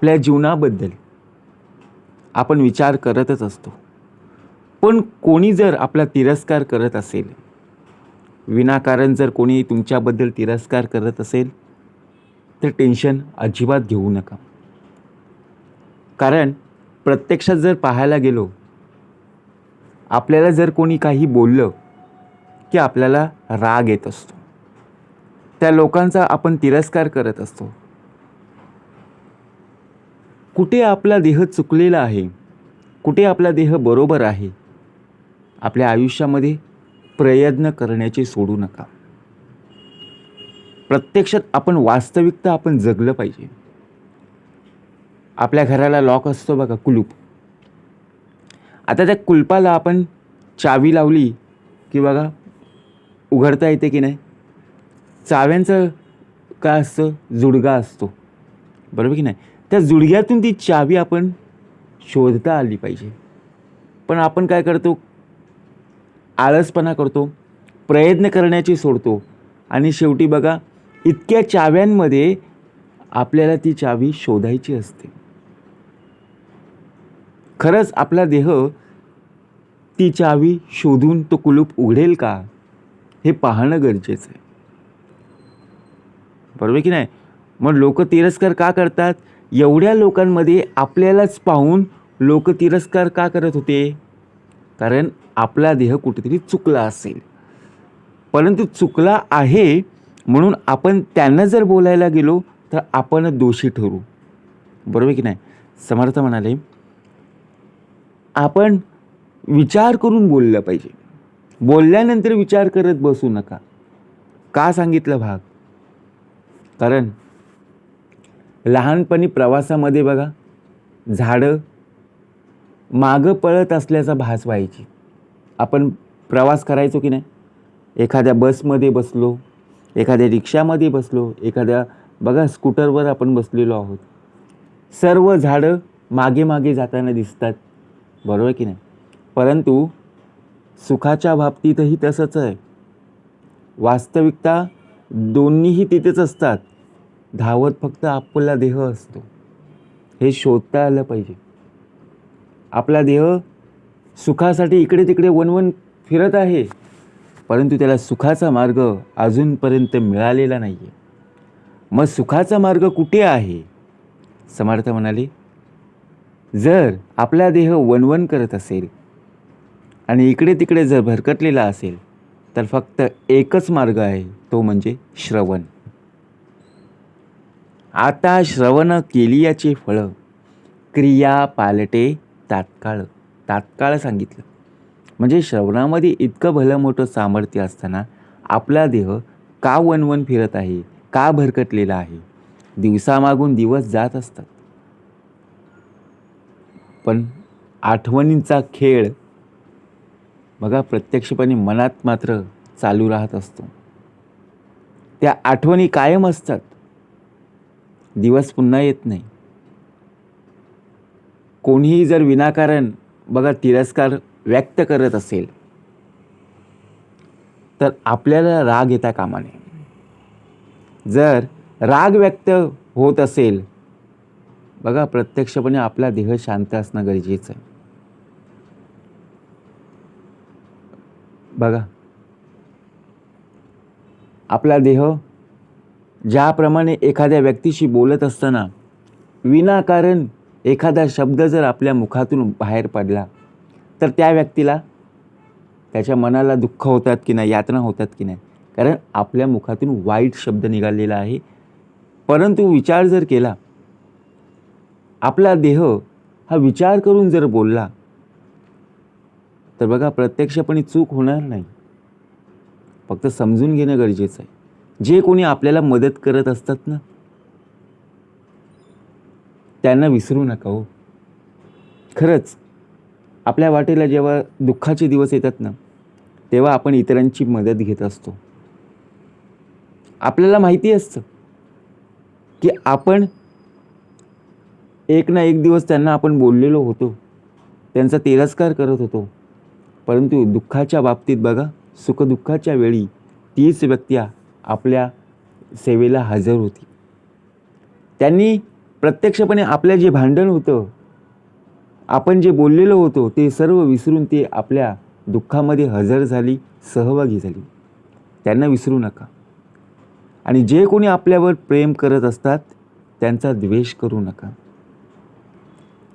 आपल्या जीवनाबद्दल आपण विचार करतच असतो. पण कोणी जर आपला तिरस्कार करत असेल विनाकारण जर कोणी तुमच्याबद्दल तिरस्कार करत असेल तर टेन्शन अजिबात घेऊ नका. कारण प्रत्यक्षात जर पाहायला गेलो आपल्याला जर कोणी काही बोललं की आपल्याला राग येत असतो. त्या लोकांचा आपण तिरस्कार करत असतो. कुठे आपला देह चुकलेला आहे? कुठे आपला देह बरोबर आहे? आपल्या आयुष्यामध्ये प्रयत्न करण्याचे सोडू नका. प्रत्यक्षात आपण वास्तविकता आपण जगलं पाहिजे. आपल्या घराला लॉक असतो बघा कुलूप. आता त्या कुलपाला आपण चावी लावली की बघा उघडता येते की नाही? चाव्यांचं काय असतं? जुडगा असतो. बरोबर की नाही? त्या जुडग्यातून ती चावी आपण शोधता आली पाहिजे. पण आपण काय करतो? आळसपणा करतो प्रयत्न करण्याची सोडतो. आणि शेवटी बघा इतक्या चाव्यांमध्ये आपल्याला ती चावी शोधायची असते. खरंच आपला देह ती चावी शोधून तो कुलूप उघडेल का? हे पाहणं गरजेचं आहे. बरोबर की नाही? मग लोक तिरस्कार का करतात? एवढ्या लोकांमध्ये आपल्यालाच पाहून लोक तिरस्कार का करत होते? कारण आपला देह कुठेतरी चुकला असेल. परंतु चुकला आहे म्हणून आपण त्यांना जर बोलायला गेलो तर आपण दोषी ठरू. बरोबर की नाही? समर्थ म्हणाले आपण विचार करून बोललं पाहिजे. बोलल्यानंतर विचार करत बसू नका. का सांगितलं भाग? कारण लहानपणी प्रवासामध्ये बघा झाडं मागं पळत असल्याचा भास व्हायची. आपण प्रवास करायचो की नाही? एखाद्या बसमध्ये बसलो एखाद्या रिक्षामध्ये बसलो एखाद्या बघा स्कूटरवर आपण बसलेलो आहोत. सर्व झाडं मागे मागे जाताना दिसतात. बरोबर की नाही? परंतु सुखाच्या बाबतीतही तसंच आहे. वास्तविकता दोन्हीही तिथेच असतात. धावत फक्त आपला देह असतो. हे शोधता आलं पाहिजे. आपला देह सुखासाठी इकडे तिकडे वनवन फिरत आहे परंतु त्याला सुखाचा मार्ग अजूनपर्यंत मिळालेला नाही आहे मग सुखाचा मार्ग कुठे आहे? समर्थ म्हणाले जर आपला देह वनवन करत असेल आणि इकडे तिकडे जर भरकटलेला असेल तर फक्त एकच मार्ग आहे तो म्हणजे श्रवण. आता श्रवण केली याचे फळं. क्रिया पालटे तात्काळ. तात्काळ सांगितलं. म्हणजे श्रवणामध्ये इतकं भलं मोठं सामर्थ्य असताना आपला देह का वनवन फिरत आहे? का भरकटलेला आहे? दिवसामागून दिवस जात असतात. पण आठवणींचा खेळ बघा प्रत्यक्षपणे मनात मात्र चालू राहत असतो. त्या आठवणी कायम असतात. दिवस पुन्हा येत नाही. कोणीही जर विनाकारण बघा तिरस्कार व्यक्त करत असेल तर आपल्याला राग येता कामा नये. जर राग व्यक्त होत असेल बघा प्रत्यक्षपणे आपला देह शांत असणं गरजेचं आहे. बघा. आपला देह ज्याप्रमाणे एखाद्या व्यक्तीशी बोलत असताना विनाकारण एखादा शब्द जर आपल्या मुखातून बाहेर पडला तर त्या व्यक्तीला त्याच्या मनाला दुःख होतात की नाही यातना होतात की नाही? कारण आपल्या मुखातून वाईट शब्द निघालेला आहे. परंतु विचार जर केला आपला देह हा विचार करून जर बोलला तर बघा प्रत्यक्षपणे चूक होणार नाही. फक्त समजून घेणं गरजेचं आहे. जे कोणी आपल्याला मदत करत असतात ना त्यांना विसरू नका हो. खरंच आपल्या वाटेला जेव्हा दुःखाचे दिवस येतात ना तेव्हा आपण इतरांची मदत घेत असतो. आपल्याला माहिती असतं की आपण एक ना एक दिवस त्यांना आपण बोललेलो होतो त्यांचा तिरस्कार करत होतो परंतु दुःखाच्या बाबतीत बघा सुखदुःखाच्या वेळी तीच व्यक्ती आपल्या सेवेला हजर होती. त्यांनी प्रत्यक्षपणे आपलं जे भांडण होतं आपण जे बोललेलो होतो ते सर्व विसरून ते आपल्या दुःखामध्ये हजर झाली सहभागी झाली. त्यांना विसरू नका. आणि जे कोणी आपल्यावर प्रेम करत असतात त्यांचा द्वेष करू नका.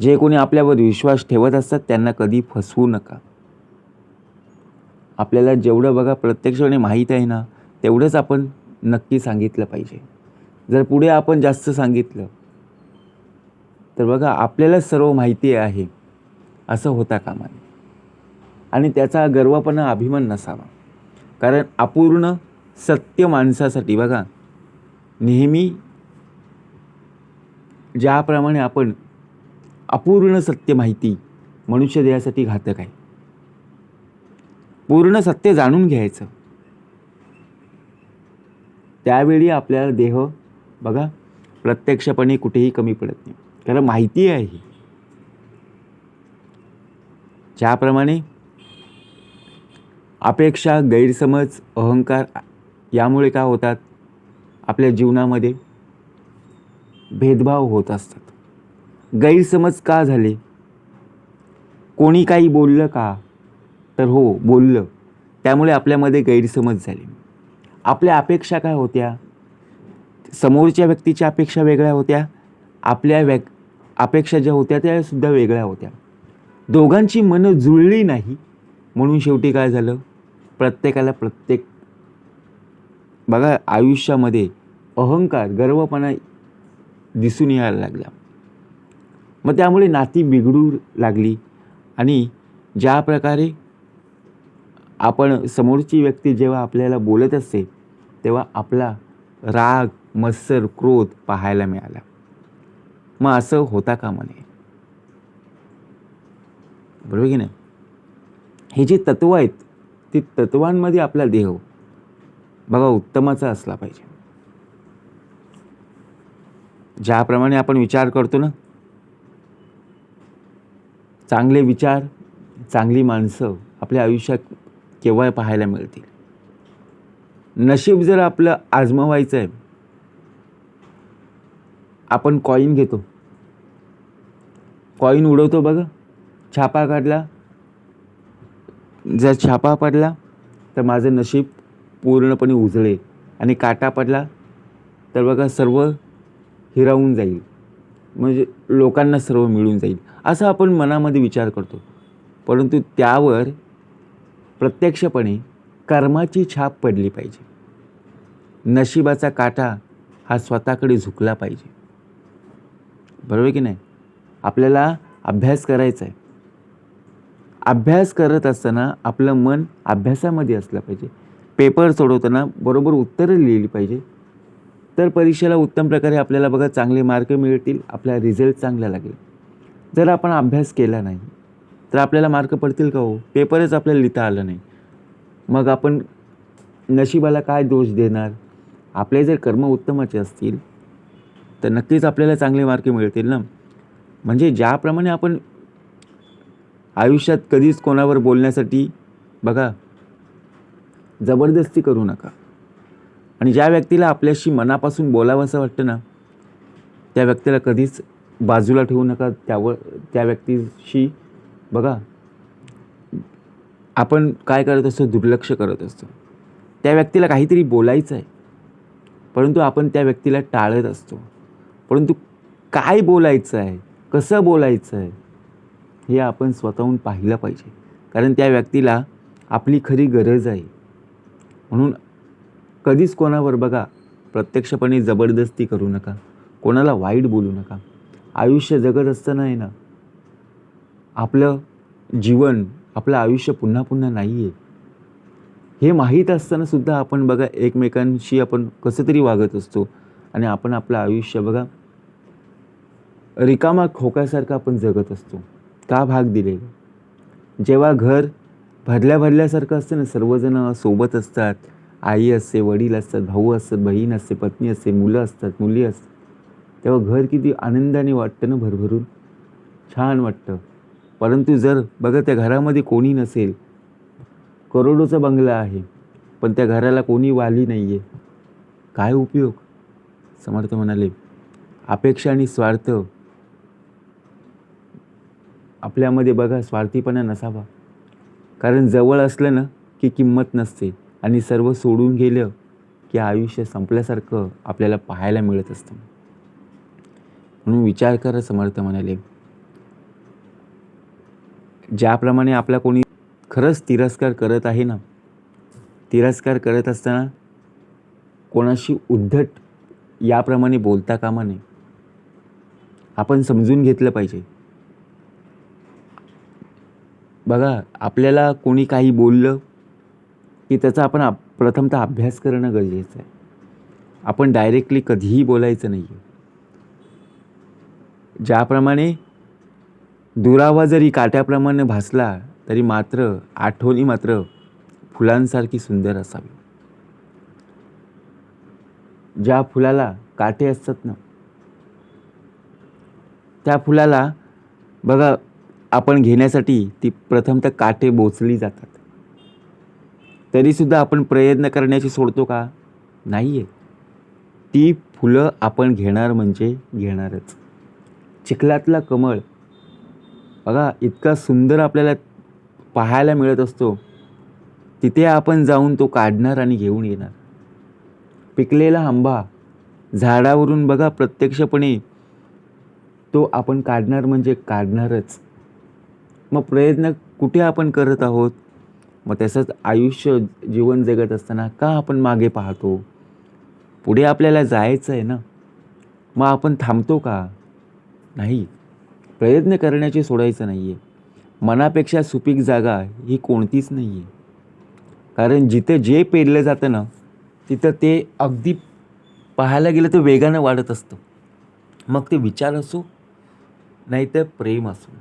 जे कोणी आपल्यावर विश्वास ठेवत असतात त्यांना कधी फसवू नका. आपल्याला जेवढं बघा प्रत्यक्षपणे माहीत आहे ना तेवढंच आपण नक्की सांगितलं पाहिजे. जर पुढे आपण जास्त सांगितलं तर बघा आपल्याला सर्व माहिती आहे. असं होता कामा नये. आणि त्याचा गर्वपणा अभिमान नसावा. कारण अपूर्ण सत्य माणसासाठी बघा नेहमी ज्याप्रमाणे आपण अपूर्ण सत्य माहिती मनुष्य देहासाठी घातक आहे. पूर्ण सत्य जाणून घ्यायचं. त्यावेळी आपल्याला देह बघा प्रत्यक्षपणे कुठेही कमी पडत नाही. कारण माहिती आहे ही. ज्याप्रमाणे अपेक्षा गैरसमज अहंकार यामुळे काय होतात? आपल्या जीवनामध्ये भेदभाव होत असतात. गैरसमज का झाले? कोणी काही बोललं का? तर हो बोललं. त्यामुळे आपल्यामध्ये गैरसमज झाले. आपल्या अपेक्षा काय होत्या? समोरच्या व्यक्तीच्या अपेक्षा वेगळ्या होत्या. आपल्या व्यक् अपेक्षा ज्या होत्या त्या सुद्धा वेगळ्या होत्या. दोघांची मनं जुळली नाही. म्हणून शेवटी काय झालं? प्रत्येकाला प्रत्येक बघा आयुष्यामध्ये अहंकार गर्वपणा दिसून यायला लागला. मग त्यामुळे नाती बिघडू लागली. आणि ज्या प्रकारे आपण समोरची व्यक्ती जेव्हा आपल्याला बोलत असते तेव्हा आपला राग मत्सर क्रोध पाहायला मिळाला. मग असं होता कामा नये बरोबर की नाही? हे जी तत्व आहेत ती तत्वांमध्ये आपला देह बघा उत्तमाचा असला पाहिजे. ज्याप्रमाणे आपण विचार करतो ना चांगले विचार चांगली माणसं आपल्या आयुष्यात केव्हा पाहायला मिळतील. नशीब जर आपलं आजमावायचं आहे आपण कॉईन घेतो. कॉईन उडवतो बघा. छापा काढला. जर छापा पडला तर माझं नशीब पूर्णपणे उजळेल आणि काटा पडला तर बघा सर्व हिरावून जाईल. म्हणजे लोकांना सर्व मिळून जाईल. असं आपण मनामध्ये विचार करतो. परंतु त्यावर प्रत्यक्षपणे कर्माची छाप पडली पाहिजे. नशिबाचा काटा हा स्वतःकडे झुकला पाहिजे. बरोबर की नाही? आपल्याला अभ्यास करायचा आहे. अभ्यास करत असताना आपलं मन अभ्यासामध्ये असलं पाहिजे. पेपर सोडवताना बरोबर उत्तरं लिहिली पाहिजे. तर परीक्षेला उत्तम प्रकारे आपल्याला बघा चांगले मार्क मिळतील आपला रिझल्ट चांगला लागेल. जर आपण अभ्यास केला नाही तर आपल्याला मार्क पडतील का हो? पेपरच आपल्याला लिहिता आलं नाही. मग आपण नशिबाला काय दोष देणार? आपले जर कर्म उत्तमाचे असतील तर नक्कीच आपल्याला चांगले मार्क मिळतील ना? म्हणजे ज्याप्रमाणे आपण आयुष्यात कधीच कोणावर बोलण्यासाठी बघा जबरदस्ती करू नका. आणि ज्या व्यक्तीला आपल्याशी मनापासून बोलावं असं वाटतं ना त्या व्यक्तीला कधीच बाजूला ठेवू नका. त्यावर त्या व्यक्तीशी बघा आपण काय करत असतो? दुर्लक्ष करत असतो. त्या व्यक्तीला काहीतरी बोलायचं आहे. परंतु आपण त्या व्यक्तीला टाळत असतो. परंतु काय बोलायचं आहे? कसं बोलायचं आहे? हे आपण स्वतःहून पाहिलं पाहिजे. कारण त्या व्यक्तीला आपली खरी गरज आहे. म्हणून कधीच कोणावर बघा प्रत्यक्षपणे जबरदस्ती करू नका. कोणाला वाईट बोलू नका. आयुष्य जगत असताना आहे ना आपलं जीवन आपलं आयुष्य पुन्हा पुन्हा नाही आहे हे माहीत असताना सुद्धा आपण बघा एकमेकांशी आपण कसं तरी वागत असतो. आणि आपण आपलं आयुष्य बघा रिकामा खोक्यासारखा आपण जगत असतो. का भाग दिलेला जेव्हा घर भरल्या भरल्यासारखं असतं ना सर्वजण सोबत असतात. आई असते वडील असतात भाऊ असतात बहीण असते पत्नी असते मुलं असतात मुली असतात. तेव्हा घर किती आनंदाने वाटतं ना भरभरून. छान वाटतं. परंतु जर बघा त्या घरामध्ये कोणी नसेल करोडोचा बंगला आहे पण त्या घराला कोणी वाली नाही आहे काय उपयोग? समर्थ म्हणाले. अपेक्षा आणि स्वार्थ. आपल्यामध्ये बघा स्वार्थीपणा नसावा. कारण जवळ असलं ना की किंमत नसते. आणि सर्व सोडून गेलं की आयुष्य संपल्यासारखं आपल्याला पाहायला मिळत असतं. म्हणून विचार करा समर्थ म्हणाले. ज्याप्रमाणे आपला कोणी खरंच तिरस्कार करत आहे ना तिरस्कार करत असताना कोणाशी उद्धट याप्रमाणे बोलता कामा नये. आपण समजून घेतलं पाहिजे. बघा आपल्याला कोणी काही बोललं की त्याचा आपण आप प्रथमतः अभ्यास करणं गरजेचं आहे. आपण डायरेक्टली कधीही बोलायचं नाही आहे ज्याप्रमाणे दुरावा जरी काट्याप्रमाणे भासला तरी मात्र आठवणी मात्र फुलांसारखी सुंदर असावी. ज्या फुलाला काटे असतात ना त्या फुलाला बघा आपण घेण्यासाठी ती प्रथमतः काटे बोचली जातात. तरीसुद्धा आपण प्रयत्न करण्याची सोडतो का? नाही आहे ती फुलं आपण घेणार म्हणजे घेणारच. चिखलातला कमळ बघा इतका सुंदर आपल्याला पाहायला मिळत असतो. तिथे आपण जाऊन तो काढणार आणि घेऊन येणार. पिकलेला आंबा झाडावरून बघा प्रत्यक्षपणे तो आपण काढणार म्हणजे काढणारच. मग प्रयत्न कुठे आपण करत आहोत? मग तसंच आयुष्य जीवन जगत असताना का आपण मागे पाहतो? पुढे आपल्याला जायचं आहे ना? मग आपण थांबतो का? नाही. प्रयत्न करण्याचे सोडायचं नाही आहे मनापेक्षा सुपीक जागा ही कोणतीच नाही आहे कारण जिथं जे पेरलं जातं ना तिथं ते अगदी पाहायला गेलं तर वेगानं वाढत असतं. मग ते विचार असो नाहीतर प्रेम असो.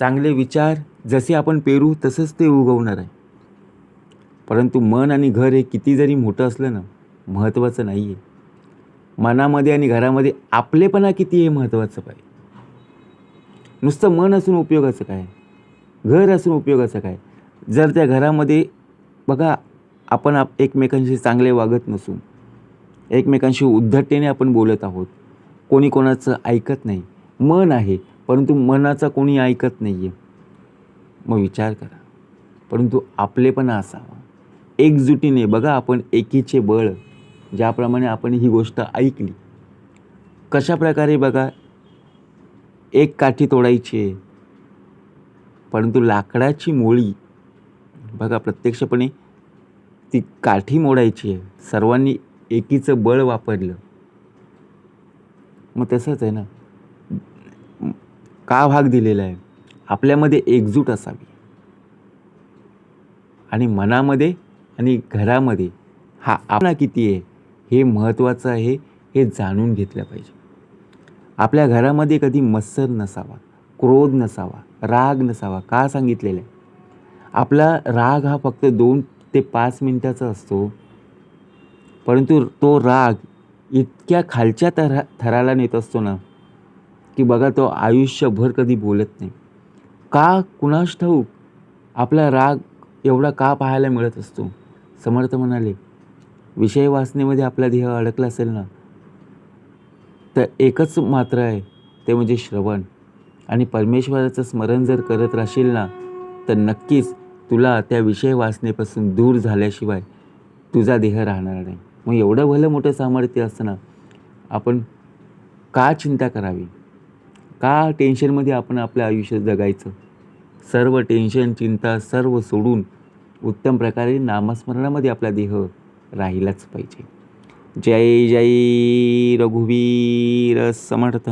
चांगले विचार जसे आपण पेरू तसंच ते उगवणार आहे. परंतु मन आणि घर हे किती जरी मोठं असलं ना महत्त्वाचं नाही आहे मनामध्ये आणि घरामध्ये आपलेपणा किती हे महत्त्वाचं पाहिजे. नुसतं मन असून उपयोगाचं काय? घर असून उपयोगाचं काय? जर त्या घरामध्ये बघा आपण आप एकमेकांशी चांगले वागत नसून एकमेकांशी उद्धटतेने आपण बोलत आहोत कोणी कोणाचं ऐकत नाही. मन आहे परंतु मनाचा कोणी ऐकत नाही आहे मग विचार करा. परंतु आपलेपणा असावा. एकजुटीने बघा आपण एकीचे बळ. ज्याप्रमाणे आपण ही गोष्ट ऐकली. कशा प्रकारे बघा एक काठी तोडायची आहे परंतु लाकडाची मोळी बघा प्रत्यक्षपणे ती काठी मोडायची आहे सर्वांनी एकीचं बळ वापरलं. मग तसंच आहे ना? का भाग दिलेला आहे? आपल्यामध्ये एकजूट असावी. आणि मनामध्ये आणि घरामध्ये हा आपला किती आहे? हे महत्त्वाचं आहे हे जाणून घेतलं पाहिजे. आपल्या घरामध्ये कधी मत्सर नसावा क्रोध नसावा राग नसावा का सांगितलेलं आहे? आपला राग हा फक्त दोन ते पाच मिनटाचा असतो. परंतु तो राग इतक्या खालच्या थरा थराला नेत असतो ना की बघा तो आयुष्यभर कधी बोलत नाही. का कुणास ठाऊक आपला राग एवढा का पाहायला मिळत असतो? समर्थ म्हणाले विषय वाचनेमध्ये आपला देह अडकला असेल ना तर एकच मात्र आहे ते म्हणजे श्रवण. आणि परमेश्वराचं स्मरण जर करत राहशील ना तर नक्कीच तुला त्या विषय वाचनेपासून दूर झाल्याशिवाय तुझा देह राहणार नाही. मग एवढं भलं मोठं सामर्थ्य असताना आपण का चिंता करावी? का टेन्शनमध्ये आपण आपलं आयुष्य जगायचं? सर्व टेन्शन चिंता सर्व सोडून उत्तम प्रकारे नामस्मरणामध्ये आपला देह राहिलाच पाहिजे. जय जय रघुवीर समर्थ.